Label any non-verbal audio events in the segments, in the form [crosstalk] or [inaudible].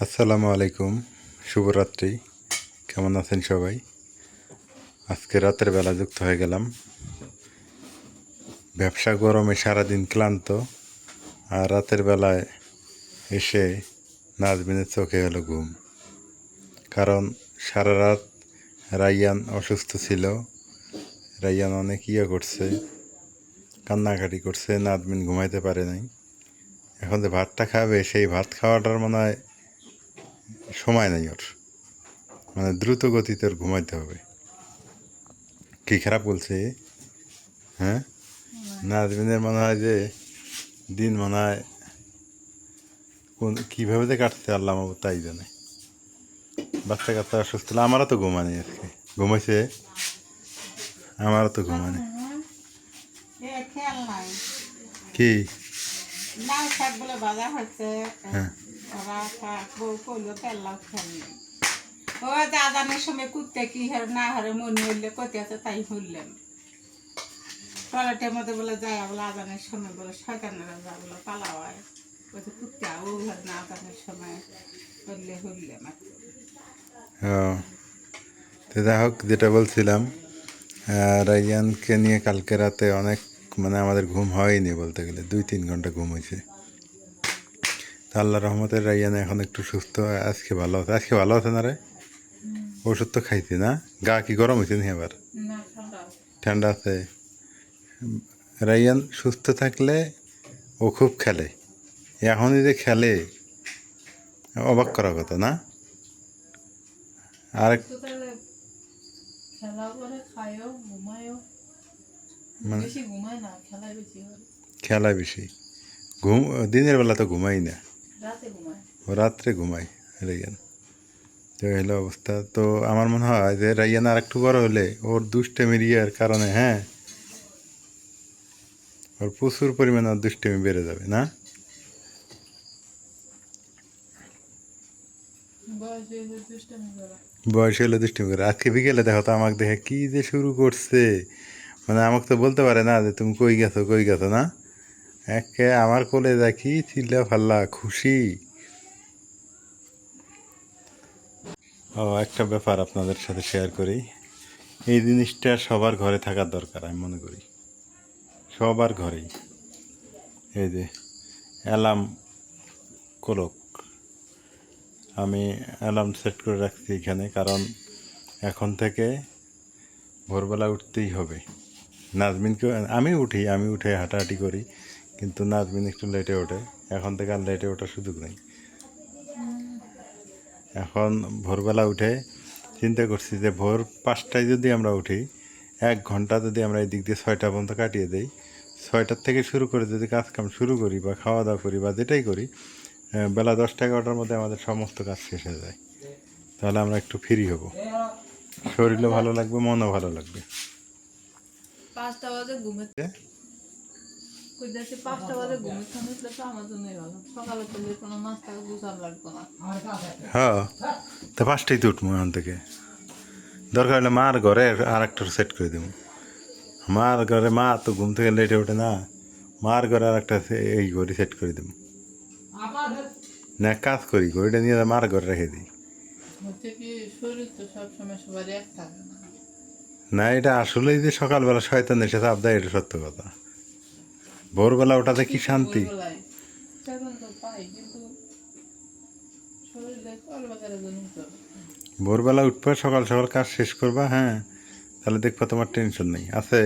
আসসালামু আলাইকুম, শুভরাত্রি। কেমন আছেন সবাই? আজকে রাতের বেলা যুক্ত হয়ে গেলাম। ব্যবসা গরমে সারাদিন ক্লান্ত, আর রাতের বেলায় এসে নাজমিনের চোখে হলো ঘুম। কারণ সারা রাত রাইয়ান অসুস্থ ছিল। রাইয়ান অনেক ইয়ে করছে, কান্নাকাটি করছে, নাজমিন ঘুমাইতে পারে নাই। এখন যে ভাতটা খাবে, সেই ভাত খাওয়াটার মনে হয় সময় নেই ওর। মানে দ্রুত গতিতে ওর ঘুমাইতে হবে। কি খারাপ বলছে? হ্যাঁ? নাজমিনের মনে হয় যে দিন মনে হয় কোন কীভাবে যে কাটছে আল্লাহ মাবু তাই জানে। বাচ্চা কাচ্চা অসুস্থ হলে আমারও তো ঘুমানি আজকে। ঘুমাইছে? আমারও তো ঘুমানি এ কি লাউ শাক বলে বাজা হচ্ছে। হ্যাঁ। ওরা শাক বউ করল তেল ও দাদানের সময় কুত্তে কি হারে না হারে মনে হইলে কত আছে তাই হইলাম টয়লেটের মধ্যে বলে যায় বলে আদানের সময় বলে শয়তানেরা যা বলে পালা হয় বলছে কুত্তা ও ঘর না আদানের সময় হইলে হইলাম আর তো যাই হোক যেটা বলছিলাম রাইয়ানকে নিয়ে কালকে রাতে অনেক মানে আমাদের ঘুম হয়নি বলতে গেলে দুই তিন ঘণ্টা ঘুম হয়েছে। তা আল্লাহ রহমতের রাইয়ান এখন একটু সুস্থ আজকে ভালো আছে। আজকে ভালো আছে না রে? ওষুধ তো খাইছি না। গা কি গরম হয়েছে নি আবার? ঠান্ডা আছে। রাইয়ান সুস্থ থাকলে ও খুব খেলে। এখনই যে খেলে অবাক করার কথা না? আর খেলা করে মানে বেশি খেলায় ঘুম দিনের বেলা তো ঘুমাই না। ও রাত্রে ঘুমাই রাইয়ান। তো এই হলো অবস্থা। তো আমার মনে হয় যে রাইয়ান আর একটু বড় হলে ওর দুষ্টেমির ইয়ের কারণে হ্যাঁ? ওর প্রচুর পরিমাণে ওর দুষ্টেমি বেড়ে যাবে না? বয়স হলে দুষ্টেমি করে। আজকে বিকেলে দেখো তো আমাকে দেখে কি যে শুরু করছে। মানে আমাকে তো বলতে পারে না যে তুমি কই গেছো কই গেছো না? একে আমার কোলে দেখি চিল্লা ফাল্লা খুশি। ও, একটা ব্যাপার আপনাদের সাথে শেয়ার করি। এই জিনিসটা সবার ঘরে থাকার দরকার, আমি মনে করি। সবার ঘরেই। এই যে, অ্যালার্ম কোলক। আমি অ্যালার্ম সেট করে রাখছি এখানে, কারণ এখন থেকে ভোরবেলা উঠতেই হবে। নাজমিনকে, আমি উঠি, আমি উঠে হাঁটাহাঁটি করি, কিন্তু নাজমিন একটু লেটে ওঠে। এখন থেকে আর লেটে ওঠার সুযোগ নেই। এখন ভোরবেলা উঠে চিন্তা করছি যে ভোর পাঁচটায় যদি আমরা উঠি, এক ঘণ্টা যদি আমরা এই দিক দিয়ে ছয়টা পর্যন্ত কাটিয়ে দেই, ছয়টার থেকে শুরু করে যদি কাজকাম শুরু করি বা খাওয়া দাওয়া করি বা যেটাই করি বেলা দশটা এগারোটার মধ্যে আমাদের সমস্ত কাজ শেষ হয়ে যায়। তাহলে আমরা একটু ফ্রি হব। শরীরও ভালো লাগবে, মনও ভালো লাগবে। পাঁচটা বাজে ঘুমেতে কই পাঁচটা বাজে উঠলে তো আমার জন্যই ভালো। সকালে তো যে কোনো নাস্তা গুছান লাগতো না। হ্যাঁ তা পাঁচটাই তো উঠবো এখান থেকে। দরকার হলে মার ঘরে আর একটা সেট করে দেবো। মার ঘরে মা তো ঘুম থেকে লেটে ওঠে না। মার ঘরে আর একটা এই ঘড়ি সেট করে দেবো। না কাজ করি ঘড়িটা নিয়ে মার ঘরে রেখে দিই। না। এটা আসলেই যে সকালবেলা শয়তানের সাথে আবদায় এটা সত্য কথা। ভোরবেলা ওঠাতে কি শান্তি? ভোরবেলা উঠবে সকাল সকাল কাজ শেষ করবা হ্যাঁ তাহলে দেখবা তোমার টেনশন নেই। আছে?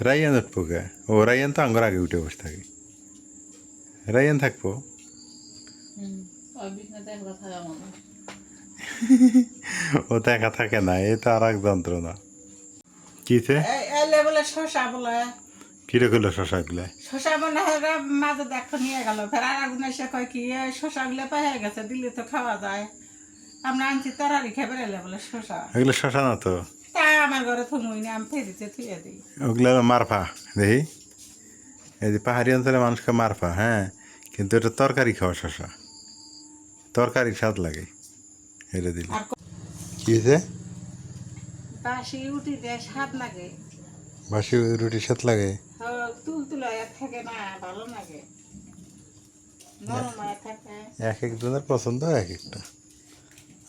রাইয়ান উঠবো কে? ও রাইয়ান তো আঙ্গর আগে উঠে বসে থাকে। রাইয়ান থাকব? [laughs] ও তো একা থাকে না এ তো আর এক যন্ত্রণা। এলে বলে শশা বলে। কিরে করল শশাগুলো শশা মনে হয় মাঝে দেখো নিয়ে গেল। ফের আর একদিন এসে কয় কি গেছে দিলে তো খাওয়া যায়। আমরা আনছি তরারি খেয়ে বেরোলে বলে শশা এগুলো শশা না তো? তা আমার ঘরে থমুই না আমি ফেরিতে থুয়ে দিই। ওগুলো মারফা দেখি? এই যে পাহাড়ি অঞ্চলে মানুষকে মারফা হ্যাঁ? কিন্তু এটা তরকারি খাওয়া শশা তরকারি স্বাদ লাগে এটা দিলে। কি হয়েছে বাসি দিয়ে স্বাদ লাগে। বাসি স্বাদ এক একজনের পছন্দ এক একটা।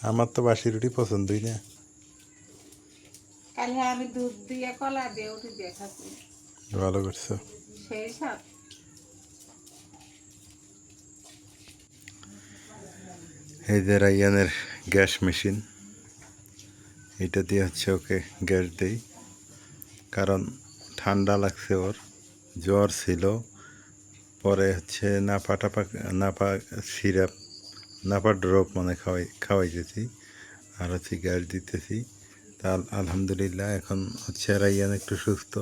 আমার তো বাসি রুটি পছন্দই না। আমি দুধ দিয়ে কলা দিয়ে উঠে দিয়ে খাচ্ছি। ভালো করছ। সেই সব এই যে রাইয়ানের গ্যাস মেশিন। এটা দিয়ে হচ্ছে ওকে গ্যাস দিই। কারণ ঠান্ডা লাগছে ওর, জ্বর ছিল। পরে হচ্ছে নাপা টাপা নাপা সিরাপ নাপা ড্রপ মানে খাওয়াই, খাওয়াইতেছি। আর হচ্ছে গ্যাস দিতেছি। তা আলহামদুলিল্লাহ এখন হচ্ছে রাইয়ান একটু সুস্থ।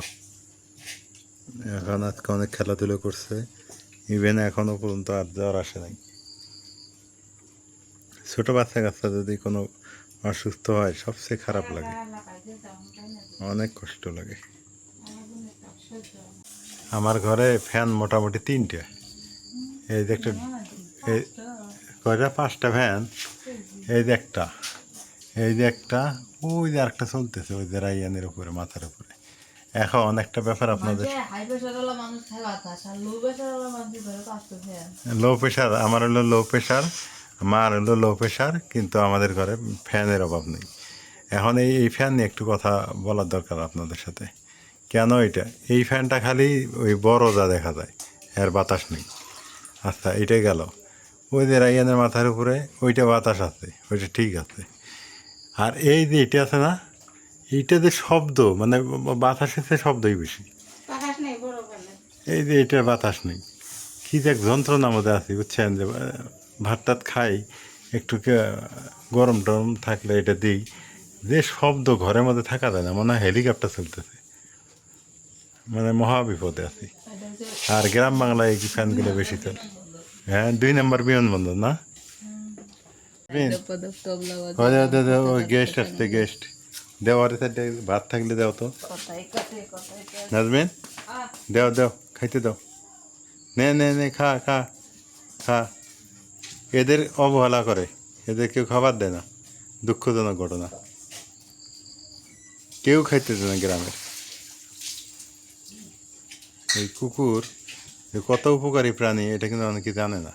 এখন আজকে অনেক খেলাধুলো করছে। ইভেন এখনও পর্যন্ত আর জ্বর আসে নাই। ছোটো বাচ্চা কাচ্চা যদি কোনো অসুস্থ হয় সবচেয়ে খারাপ লাগে। অনেক কষ্ট লাগে। আমার ঘরে ফ্যান মোটামুটি তিনটে। এই যে একটা এই কয়টা? পাঁচটা ফ্যান। এই যে একটা এই যে একটা ওই যে আরেকটা চলতেছে ওই যে রাইয়ানের উপরে মাথার উপরে। এখন একটা ব্যাপার আপনাদের লো লো প্রেশার আমার হলো লো প্রেশার মার হলো লো প্রেশার কিন্তু আমাদের ঘরে ফ্যানের অভাব নেই। এখন এই এই ফ্যান নিয়ে একটু কথা বলার দরকার আপনাদের সাথে। কেন এটা? এই ফ্যানটা খালি ওই বড় যা দেখা যায় এর বাতাস নেই। আচ্ছা এটাই গেল। ওই যে রাইয়ানের মাথার উপরে ওইটা বাতাস আছে ওইটা ঠিক আছে। আর এই যে এটা আছে না এইটা যে শব্দ মানে বাতাসের চেয়ে শব্দই বেশি। এই যে এটার বাতাস নেই। কী যে এক যন্ত্রণার মধ্যে আছি বুঝছেন যে ভাত টাত খাই একটু গরম টরম থাকলে এটা দিই। যে শব্দ ঘরের মধ্যে থাকা যায় না মনে হয় হেলিকপ্টার চলতেছে। মানে মহা বিপদে আছি। আর গ্রাম বাংলায় কি ফ্যানগুলো বেশি চলে। হ্যাঁ দুই নম্বর বিমানবন্দর না? গেস্ট আসছে গেস্ট দেওয়ার সাইডে ভাত থাকলে দাও তো। নাজবেন দাও দাও খাইতে দাও। নে নে নে খা খা খা। এদের অবহেলা করে এদের কেউ খাবার দেয় না। দুঃখজনক ঘটনা। কেউ খাইতে দেয় না গ্রামের। এই কুকুর কত উপকারী প্রাণী এটা কিন্তু অনেকে জানে না।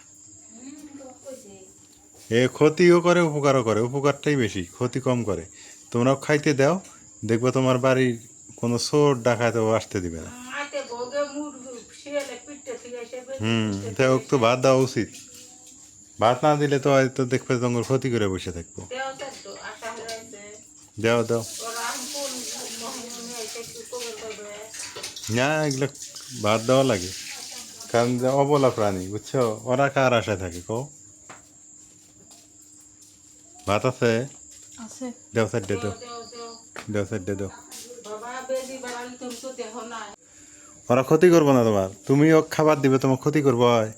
এ ক্ষতিও করে উপকারও করে। উপকারটাই বেশি ক্ষতি কম করে। তোমরাও খাইতে দাও দেখবে তোমার বাড়ির কোনো সোর চোর ডাকাতেও আসতে দিবে না। হুম তো ভাত দেওয়া উচিত। ভাত না দিলে তো হয়তো দেখবে তোমার ক্ষতি করে বসে থাকব। দাও দাও না এগুলো ভাত দেওয়া লাগে। কারণ যে অবলা প্রাণী বুঝছ? ওরা কার আশায় থাকে কো ভাত আছে? আছে। দেও সাইড দে দাও দেও। দেও দেও। সাইড দে দাও। বাবা বেজি বাড়ালি তুমি তো দেখো না ওরা ক্ষতি করব না তোমার। তুমি ও খাবার দিবে তোমার ক্ষতি করব হয়।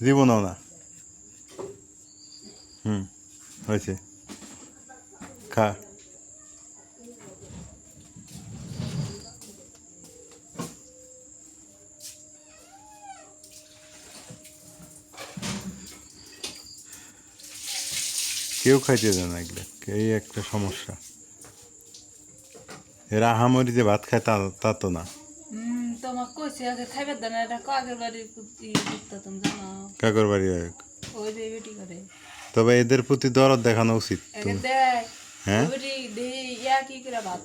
জীবনও না। হুম হয়েছে। খা। কেউ খাইতে দেয় না এগুলো। এই একটা সমস্যা। এরা আহামরি যে ভাত খায় তা তা তো না। কাকর বাড়ি তবে এদের প্রতি দরদ দেখানো উচিত হ্যাঁ? ইয়া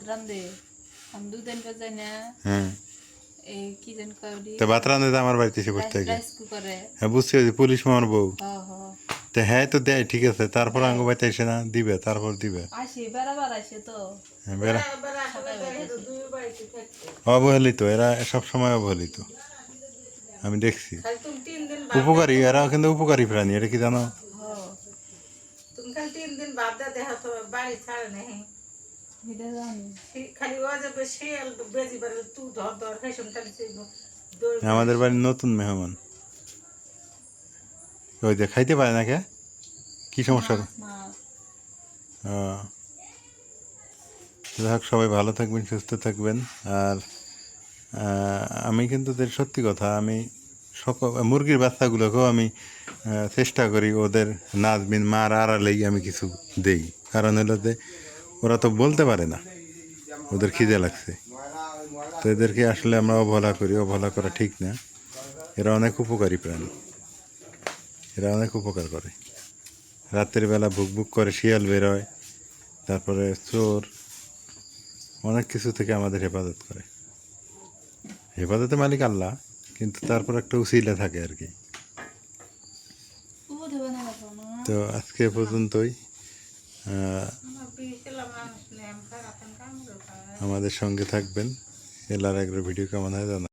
রান্ধে হ্যাঁ। তো ভাত রাঁধে তো আমার বাড়িতে এসে হ্যাঁ ওই যে পুলিশ মামার বউ। তো হ্যাঁ তো দেয় ঠিক আছে। তারপর আঙ্গ বাড়িতে এসে না দিবে তারপর দিবে। হ্যাঁ অবহেলিত এরা সব সময় অবহেলিত। আমি দেখছি। খালি তুমি তিন দিন বাদ উপকারী এরা কিন্তু উপকারী প্রাণী এটা কি জানো? দিন বাদ দে দেখা তো বাড়ি ছাড়ে নেই খালি ও যে শিয়াল বেজি বাড়ালি তুই ধর ধর খাইছম খালি আমাদের বাড়ির নতুন মেহমান। ওই যে খাইতে পারে না কে কি সমস্যা যাই হোক সবাই ভালো থাকবেন সুস্থ থাকবেন। আর আমি কিন্তু সত্যি কথা আমি সকল মুরগির বাচ্চাগুলোকেও আমি চেষ্টা করি ওদের নাজবিন মার আড়ালেই আমি কিছু দেই। কারণ হলো যে ওরা তো বলতে পারে না, ওদের খিদে লাগছে। তো এদেরকে আসলে আমরা অবহেলা করি, অবহেলা করা ঠিক না। এরা অনেক উপকারী প্রাণী। এরা অনেক উপকার করে। রাতের বেলা বুক বুক করে শিয়াল বেরোয়, তারপরে চোর, অনেক কিছু থেকে আমাদের হেফাজত করে। হেফাজতে মালিক আল্লাহ। কিন্তু তারপর একটা উসিলা থাকে আর কি। তো আজকে পর্যন্তই। আমাদের সঙ্গে থাকবেন। এলার একটা ভিডিও কেমন হয় জানা